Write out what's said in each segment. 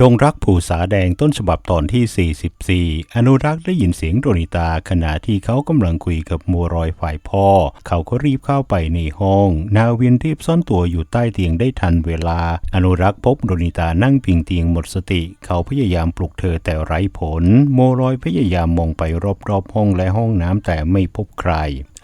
ดงรักผู้สาแดงต้นฉบับตอนที่ 44 อนุรักษ์ได้ยินเสียงโดนิตาขณะที่เขากำลังคุยกับมัวรอยฝ่ายพ่อ เขาก็รีบเข้าไปในห้อง นาวินรีบซ่อนตัวอยู่ใต้เตียงได้ทันเวลา อนุรักษ์พบโดนิตานั่งพิงเตียงหมดสติ เขาพยายามปลุกเธอแต่ไร้ผล โมรอยพยายามมองไปรอบๆห้องและห้องน้ำแต่ไม่พบใคร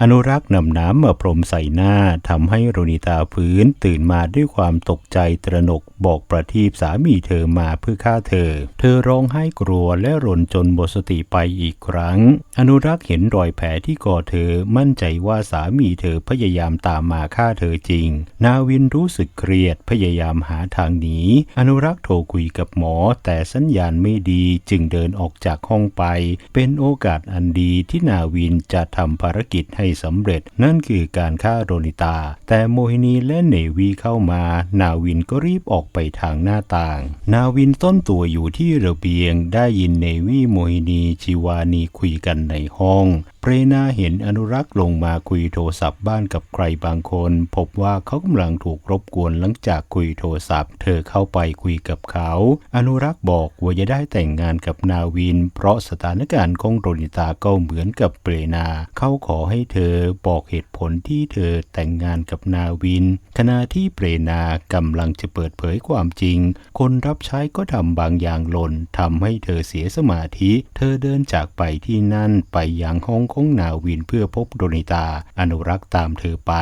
อนุรักษ์นำน้ำมาพรมใส่หน้าทำให้โรนิตาฟื้นตื่นมาด้วยความตกใจตระหนกบอกประทีปสามีเธอมาเพื่อฆ่าเธอ เธอร้องไห้กลัวและรนจนหมดสติไปอีกครั้ง อนุรักษ์เห็นรอยแผลที่คอเธอมั่นใจว่าสามีเธอพยายามตามมาฆ่าเธอจริง นาวินรู้สึกเครียดพยายามหาทางหนีอนุรักษ์โทรคุยกับหมอแต่สัญญาณไม่ดีจึงเดินออกจากห้องไป เป็นโอกาสอันดีที่นาวินจะทำภารกิจให้สำเร็จ นั่นคือการฆ่าโรนิตา แต่โมฮินีและเนวีเข้ามา นาวินก็รีบออกไปทางหน้าต่าง นาวินต้นตัวอยู่ที่ระเบียง ได้ยินเนวีโมฮินีชิวานีคุยกันในห้องเปรนาเห็นอนุรักษ์ลงมาคุยโทรศัพท์บ้านกับใครบางคน พบว่าเขากำลังถูกรบกวนหลังจากคุยโทรศัพท์ เธอเข้าไปคุยกับเขา อนุรักษ์บอกว่าจะได้แต่งงานกับนาวิน เพราะสถานการณ์ของโรนิตาก็เหมือนกับเปรนา เขาขอให้เธอบอกเหตุผลที่เธอแต่งงานกับนาวิน ขณะที่เปรนากำลังจะเปิดเผยความจริง คนรับใช้ก็ทำบางอย่างหล่นทำให้เธอเสียสมาธิ เธอเดินจากไปที่นั่นไปยังห้องของนาวินเพื่อพบโดนิตาอนุรักษ์ตามเธอไป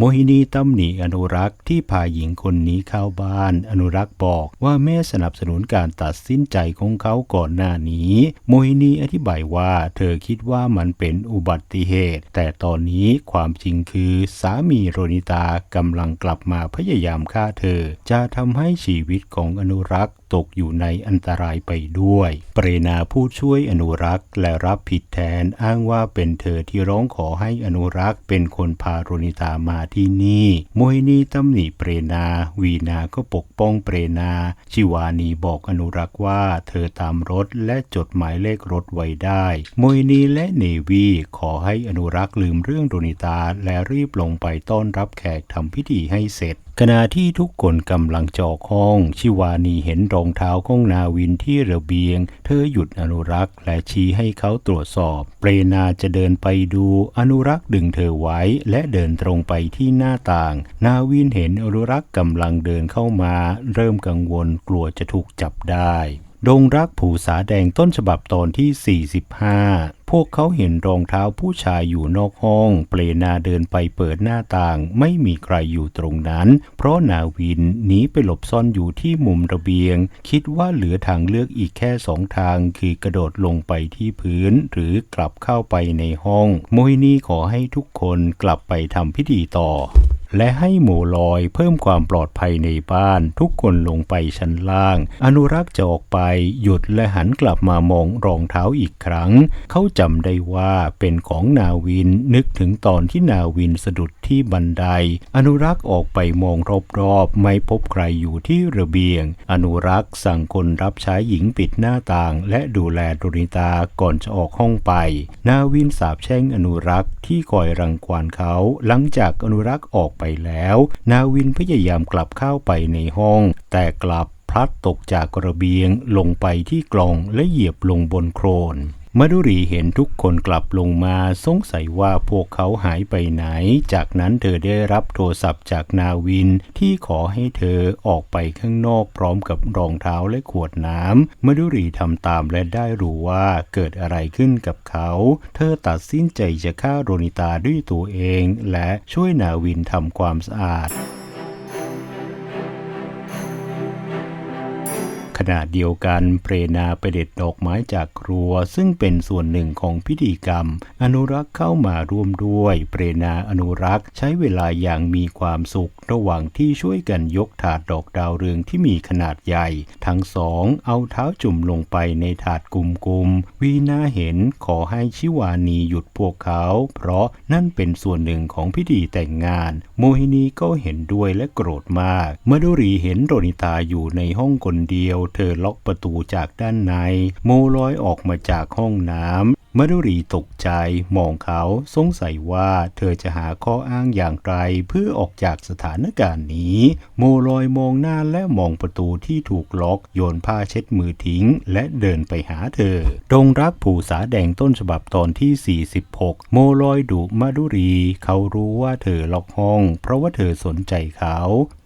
โมฮินีตำหนิอนุรักษ์ที่พาหญิงคนนี้เข้าบ้าน อนุรักษ์บอกว่าแม่สนับสนุนการตัดสินใจของเขาก่อนหน้านี้ โมฮินีอธิบายว่าเธอคิดว่ามันเป็นอุบัติเหตุ แต่ตอนนี้ความจริงคือสามีโรนิตากำลังกลับมาพยายามฆ่าเธอ จะทำให้ชีวิตของอนุรักษ์ตกอยู่ในอันตรายไปด้วย เปรนาผู้ช่วยอนุรักษ์และรับผิดแทนอ้างว่าเป็นเธอที่ร้องขอให้อนุรักษ์เป็นคนพาโรนิตามาที่นี่โมยนีตำหนิเปรนา วีนาก็ปกป้องเปรนา ชิวานีบอกอนุรักษ์ว่า เธอตามรถและจดหมายเลขรถไว้ได้โมยนีและเนวีขอให้อนุรักษ์ลืมเรื่องโดนิตาและรีบลงไปต้อนรับแขกทำพิธีให้เสร็จ ขณะที่ทุกคนกำลังจอกห้อง ชิวานีเห็นรองเท้าของนาวินที่ระเบียง เธอหยุดอนุรักษ์และชี้ให้เขาตรวจสอบ เปรนาจะเดินไปดูอนุรักษ์ดึงเธอไว้และเดินตรงไปที่หน้าต่าง นาวินเห็นอนุรักษ์กำลังเดินเข้ามา เริ่มกังวลกลัวจะถูกจับได้ ดงรักผูสาแดงต้นฉบับตอนที่ 45 พวกเขาเห็นรองเท้าผู้ชายอยู่นอกห้อง เปลนาเดินไปเปิดหน้าต่าง ไม่มีใครอยู่ตรงนั้น เพราะนาวินหนีไปหลบซ่อนอยู่ที่มุมระเบียง คิดว่าเหลือทางเลือกอีกแค่สองทาง คือกระโดดลงไปที่พื้น หรือกลับเข้าไปในห้อง โมยนีขอให้ทุกคนกลับไปทำพิธีต่อ และให้หมูลอยเพิ่มความปลอดภัยในบ้าน ทุกคนลงไปชั้นล่าง อนุรักษ์จะออกไปหยุดและหันกลับมามองรองเท้าอีกครั้ง เขาจำได้ว่าเป็นของนาวินนึกถึงตอนที่นาวินสะดุดที่บันได อนุรักษ์ออกไปมองรอบๆไม่พบใครอยู่ที่ระเบียง อนุรักษ์สั่งคนรับใช้หญิงปิดหน้าต่าง และดูแลดริตาก่อนจะออกห้องไป นาวินสาบแช่งอนุรักษ์ที่คอยรังควานเขา หลังจากอนุรักษ์ออกไปแล้ว นาวินพยายามกลับเข้าไปในห้อง แต่กลับพลัดตกจากกระเบียงลงไปที่กล่องและเหยียบลงบนโครน มาดุรีเห็นทุกคนกลับลงมาสงสัยว่าพวกเขาหายไปไหน จากนั้นเธอได้รับโทรศัพท์จากนาวินที่ขอให้เธอออกไปข้างนอกพร้อมกับรองเท้าและขวดน้ำมาดุรีทำตามและได้รู้ว่าเกิดอะไรขึ้นกับเขา เธอตัดสินใจจะฆ่าโรนิตาด้วยตัวเอง และช่วยนาวินทำความสะอาด ขณะเดียวกันเปรนาไปเด็ดดอกไม้จากครัว ซึ่งเป็นส่วนหนึ่งของพิธีกรรม อนุรักษ์เข้ามาร่วมด้วยเปรนาอนุรักษ์ใช้เวลาอย่างมีความสุข ระหว่างที่ช่วยกันยกถาดดอกดาวเรืองที่มีขนาดใหญ่ ทั้งสองเอาเท้าจุ่มลงไปในถาดกลุ่มๆวีนาเห็นขอให้ชิวานีหยุดพวกเขา เพราะนั่นเป็นส่วนหนึ่งของพิธีแต่งงาน โมฮินีก็เห็นด้วยและโกรธมาก เมื่อดุรีเห็นโรนิตาอยู่ในห้องคนเดียวเธอล็อกประตูจากด้านใน โมลอยออกมาจากห้องน้ำมาดุรีตกใจมองเขาสงสัยว่าเธอจะหาข้ออ้างอย่างไรเพื่อออกจากสถานการณ์นี้ โมลอยมองหน้าและมองประตูที่ถูกล็อกโยนผ้าเช็ดมือทิ้ง และเดินไปหาเธอดงรักผูสาแดงต้นฉบับตอนที่ 46 โมลอยดุมาดุรี เขารู้ว่าเธอล็อกห้อง เพราะว่าเธอสนใจเขา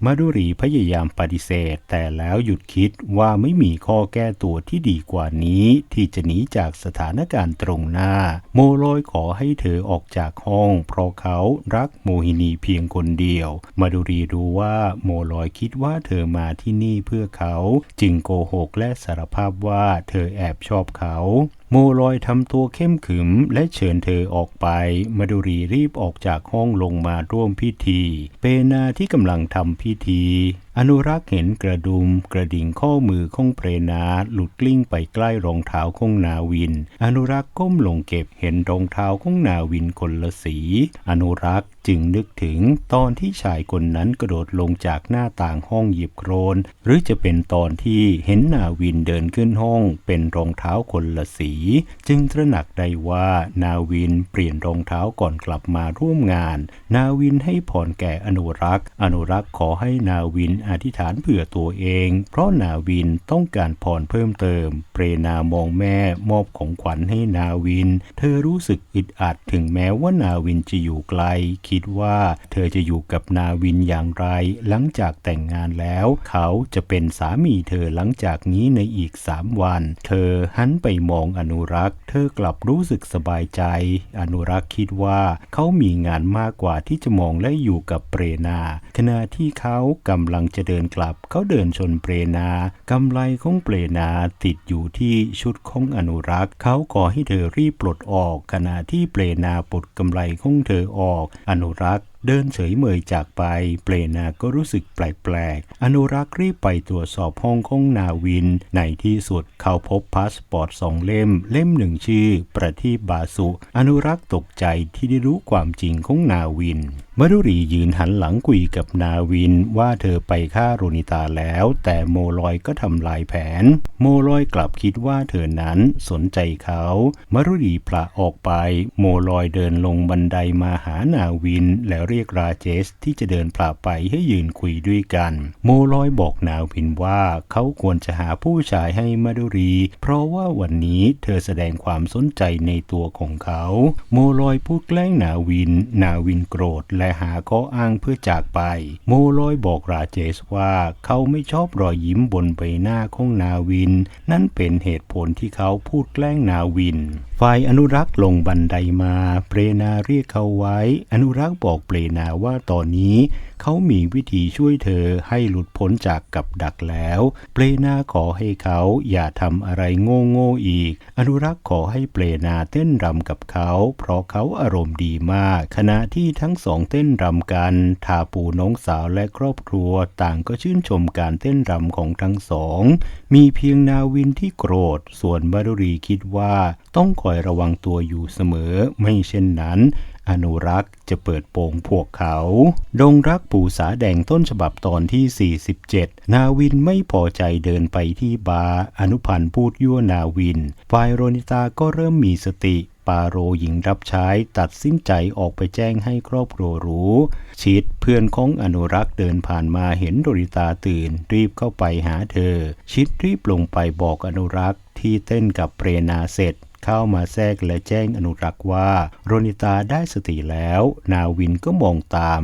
มาดุรีพยายามปฏิเสธ แต่แล้วหยุดคิดว่าไม่มีข้อแก้ตัวที่ดีกว่านี้ ที่จะหนีจากสถานการณ์ตรงหน้า โมลอยขอให้เธอออกจากห้อง เพราะเขารักโมหินีเพียงคนเดียว มาดุรีรู้ว่าโมลอยคิดว่าเธอมาที่นี่เพื่อเขา จึงโกหกและสารภาพว่าเธอแอบชอบเขาโมลอยทำตัวเข้มขึมและเชิญเธอออกไป มาดุรีรีบออกจากห้องลงมาร่วมพิธี เปนาที่กำลังทำพิธี อนุรักษ์เห็นกระดุมกระดิ่งข้อมือของเปรนาหลุดกลิ้งไปใกล้รองเท้าของนาวิน อนุรักษ์ก้มลงเก็บเห็นรองเท้าของนาวินคนละสี อนุรักษ์จึงนึกถึงตอนที่ชายคนนั้นกระโดดลงจากหน้าต่างห้องหยิบโครน หรือจะเป็นตอนที่เห็นนาวินเดินขึ้นห้องเป็นรองเท้าคนละสี จึงตระหนักได้ว่านาวินเปลี่ยนรองเท้าก่อนกลับมาร่วมงาน นาวินให้พรแก่อนุรักษ์ อนุรักษ์ขอให้นาวินอธิษฐานเผื่อตัวเอง เพราะนาวินต้องการพรเพิ่มเติม เปรนามองแม่มอบของขวัญให้นาวิน เธอรู้สึกอึดอัดถึงแม้ว่านาวินจะอยู่ไกล คิดว่าเธอจะอยู่กับนาวินอย่างไร หลังจากแต่งงานแล้ว เขาจะเป็นสามีเธอหลังจากนี้ในอีกสามวัน เธอหันไปมองอนุรักษ์ เธอกลับรู้สึกสบายใจ อนุรักษ์คิดว่าเขามีงานมากกว่าที่จะมองและอยู่กับเปรนา ขณะที่เขากำลังจะเดินกลับ เขาเดินชนเปรนากำไลของเปรนาติดอยู่ที่ชุดของอนุรักษ์ เขาขอให้เธอรีบปลดออก ขณะที่เปรนาปลดกำไลของเธอออก อนุรักษ์เดินเฉยเมยจากไป เปลนาก็รู้สึกแปลกๆ อนุรักษ์รีบไปตรวจสอบห้องของนาวิน ในที่สุดเขาพบพาสปอร์ตสองเล่ม เล่มหนึ่งชื่อ ประทีปบาสุ อนุรักษ์ตกใจที่ได้รู้ความจริงของนาวินมารุรียืนหันหลังคุยกับนาวินว่าเธอไปฆ่าโรนิตาแล้ว แต่โมลอยก็ทำลายแผน โมลอยกลับคิดว่าเธอนั้นสนใจเขามารุรีพละออกไป โมลอยเดินลงบันไดมาหานาวิน แล้วเรียกราเจสที่จะเดินพละไปให้ยืนคุยด้วยกัน โมลอยบอกนาวินว่าเขาควรจะหาผู้ชายให้มารุรี เพราะว่าวันนี้เธอแสดงความสนใจในตัวของเขา โมลอยพูดแกล้งนาวิน นาวินโกรธและหาข้ออ้างเพื่อจากไป โมลอยบอกราเจสว่าเขาไม่ชอบรอยยิ้มบนใบหน้าของนาวิน นั่นเป็นเหตุผลที่เขาพูดแกล้งนาวิน ฝ่ายอนุรักษ์ลงบันไดมา เปรนาเรียกเขาไว้ อนุรักษ์บอกเปรนาว่าตอนนี้ เขามีวิธีช่วยเธอให้หลุดพ้นจากกับดักแล้ว เปรนาขอให้เขาอย่าทำอะไรโง่โง่ๆอีก อนุรักษ์ขอให้เปรนาเต้นรำกับเขา เพราะเขาอารมณ์ดีมาก ขณะที่ทั้งสองเต้นรำกัน ทาปูน้องสาวและครอบครัวต่างก็ชื่นชมการเต้นรำของทั้งสอง มีเพียงนาวินที่โกรธ ส่วนมารุรีคิดว่าต้องคอยระวังตัวอยู่เสมอ ไม่เช่นนั้น อนุรักษ์จะเปิดโปงพวกเขา ดงรักปู่สาแดงต้นฉบับตอนที่ 47 นาวินไม่พอใจเดินไปที่บาร์อนุพันธ์พูดยั่วนาวินฝ่ายโรนิตาก็เริ่มมีสติปาโรหญิงรับใช้ตัดสินใจออกไปแจ้งให้ครอบครัวรู้ ชิดเพื่อนของอนุรักษ์เดินผ่านมาเห็นโรนิตาตื่น รีบเข้าไปหาเธอ ชิดรีบลงไปบอกอนุรักษ์ที่เต้นกับเปรนาเสร็จ เข้ามาแทรกและแจ้งอนุรักษ์ว่า โรนิตาได้สติแล้ว นาวินก็มองตาม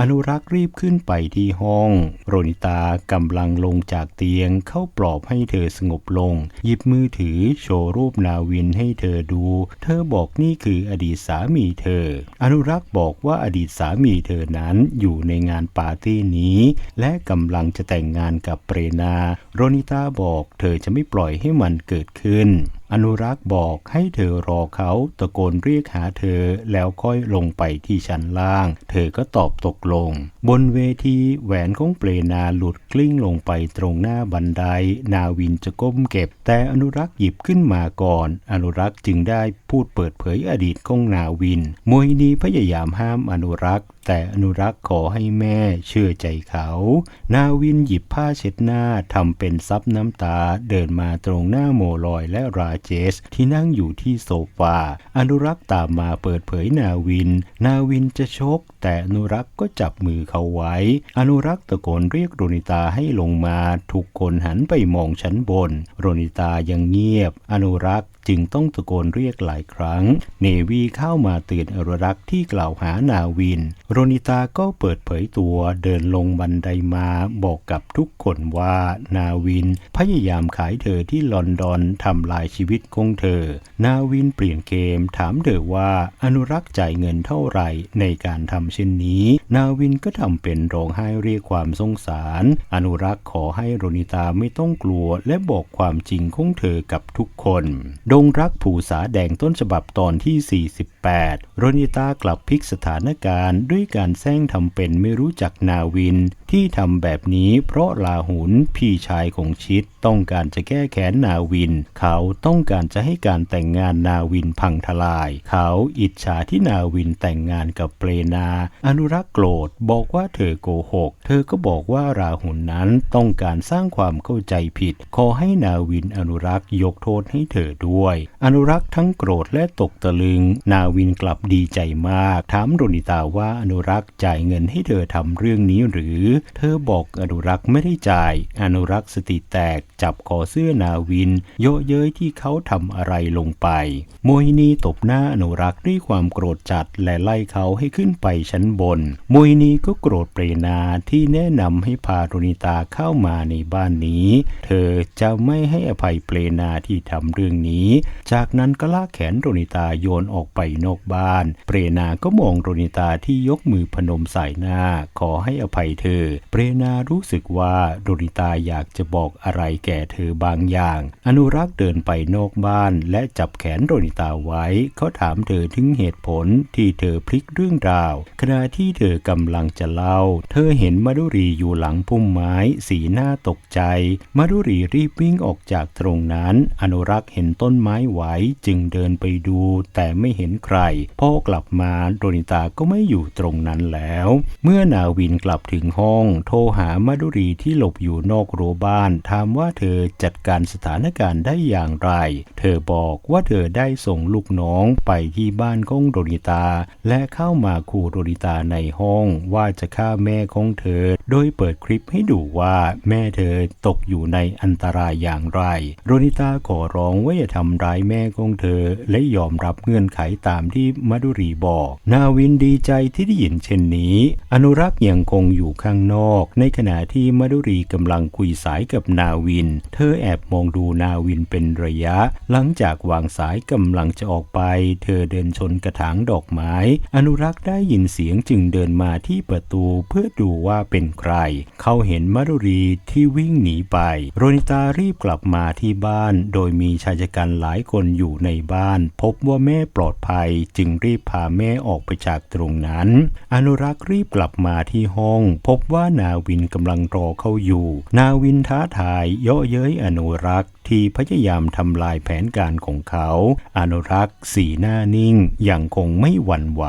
อนุรักษ์รีบขึ้นไปที่ห้อง โรนิตากำลังลงจากเตียงเข้าปลอบให้เธอสงบลง หยิบมือถือโชว์รูปนาวินให้เธอดู เธอบอกนี่คืออดีตสามีเธอ อนุรักษ์บอกว่าอดีตสามีเธอนั้นอยู่ในงานปาร์ตี้นี้ และกำลังจะแต่งงานกับเปรนา โรนิตาบอกเธอจะไม่ปล่อยให้มันเกิดขึ้น อนุรักษ์บอกให้เธอรอเขาตะโกนเรียกหาเธอแล้วค่อยลงไปที่ชั้นล่าง เธอก็ตอบตกลง บนเวทีแหวนของเปลนาหลุดกลิ้งลงไปตรงหน้าบันได นาวินจะก้มเก็บ แต่อนุรักษ์หยิบขึ้นมาก่อน อนุรักษ์จึงได้พูดเปิดเผยอดีตของนาวินโมยนีพยายามห้ามอนุรักษ์ แต่อนุรักษ์ขอให้แม่เชื่อใจเขา นาวินหยิบผ้าเช็ดหน้าทำเป็นซับน้ำตาเดินมาตรงหน้าโมลอยและราเจสที่นั่งอยู่ที่โซฟา อนุรักษ์ตามมาเปิดเผยนาวิน นาวินจะชก แต่อนุรักษ์ก็จับมือเขาไว้ อนุรักษ์ตะโกนเรียกโรนิตาให้ลงมา ทุกคนหันไปมองชั้นบน โรนิตายังเงียบ อนุรักษ์จึงต้องตะโกนเรียกหลายครั้ง เนวีเข้ามาเตือนอนุรักษ์ที่กล่าวหานาวิน โรนิตาก็เปิดเผยตัวเดินลงบันไดมาบอกกับทุกคนว่านาวินพยายามขายเธอที่ลอนดอนทำลายชีวิตของเธอ นาวินเปลี่ยนเกมถามเธอว่าอนุรักษ์จ่ายเงินเท่าไหร่ในการทำเช่นนี้ นาวินก็ทำเป็นร้องไห้เรียกความสงสาร อนุรักษ์ขอให้โรนิตาไม่ต้องกลัวและบอกความจริงของเธอกับทุกคน ดงรักผูสาแดงต้นฉบับตอนที่ 48 โรนิตากลับพลิกสถานการณ์ด้วยการแซงทำเป็นไม่รู้จักนาวิน ที่ทำแบบนี้เพราะลาหุนพี่ชายของชิดต้องการจะแก้แค้นนาวิน เขาต้องการจะให้การแต่งงานนาวินพังทลาย เขาอิจฉาที่นาวินแต่งงานกับเปรนา อนุรักษ์โกรธบอกว่าเธอโกหก เธอก็บอกว่าราหุนนั้นต้องการสร้างความเข้าใจผิด ขอให้นาวินอนุรักษ์ยกโทษให้เธอด้วย อนุรักษ์ทั้งโกรธและตกตะลึง นาวินกลับดีใจมาก ถามโรนิตาว่าอนุรักษ์จ่ายเงินให้เธอทำเรื่องนี้หรือเธอบอกอนุรักษ์ไม่ได้จ่าย อนุรักษ์สติแตกจับคอเสื้อนาวินโยเย้ยที่เขาทำอะไรลงไป โมฮินีตบหน้าอนุรักษ์ด้วยความโกรธจัดและไล่เขาให้ขึ้นไปชั้นบน โมฮินีก็โกรธเปรนาที่แนะนำให้พาโรนิตาเข้ามาในบ้านนี้ เธอจะไม่ให้อภัยเปรนาที่ทำเรื่องนี้ จากนั้นก็ลากแขนโรนิตาโยนออกไปนอกบ้าน เปรนาก็มองโรนิตาที่ยกมือพนมใส่หน้าขอให้อภัยเธอเปรนารู้สึกว่าโรนิตาอยากจะบอกอะไรแก่เธอบางอย่าง อนุรักษ์เดินไปนอกบ้านและจับแขนโรนิตาไว้ เขาถามเธอถึงเหตุผลที่เธอพลิกเรื่องราว ขณะที่เธอกำลังจะเล่า เธอเห็นมาดุรีอยู่หลังพุ่มไม้ สีหน้าตกใจ มาดุรีรีบวิ่งออกจากตรงนั้น อนุรักษ์เห็นต้นไม้ไหวจึงเดินไปดู แต่ไม่เห็นใครพอกลับมาโรนิตาก็ไม่อยู่ตรงนั้นแล้ว เมื่อนาวินกลับถึงห้องโทรหามาดุรีที่หลบอยู่นอกรั้วบ้าน ถามว่าเธอจัดการสถานการณ์ได้อย่างไร เธอบอกว่าเธอได้ส่งลูกน้องไปที่บ้านของโรนิตา และเข้ามาขู่โรนิตาในห้องว่าจะฆ่าแม่ของเธอ โดยเปิดคลิปให้ดูว่าแม่เธอตกอยู่ในอันตรายอย่างไรโรนิตาขอร้องว่าอย่าทำร้ายแม่ของเธอ และยอมรับเงื่อนไขตามที่มาดุรีบอก นาวินดีใจที่ได้ยินเช่นนี้ อนุรักษ์ยังคงอยู่ข้างนอก ในขณะที่มดุรีกำลังคุยสายกับนาวิน เธอแอบมองดูนาวินเป็นระยะ หลังจากวางสายกำลังจะออกไป เธอเดินชนกระถางดอกไม้ อนุรักษ์ได้ยินเสียงจึงเดินมาที่ประตูเพื่อดูว่าเป็นใคร เขาเห็นมดุรีที่วิ่งหนีไป โรนิตารีบกลับมาที่บ้าน โดยมีชายชะกันหลายคนอยู่ในบ้าน พบว่าแม่ปลอดภัยจึงรีบพาแม่ออกไปจากตรงนั้น อนุรักษ์รีบกลับมาที่ห้อง พบว่านาวินกำลังรอเขาอยู่ นาวินท้าทายเยาะเย้ยอนุรักษ์ ที่พยายามทำลายแผนการของเขา อนุรักษ์สีหน้านิ่งยังคงไม่หวั่นไหว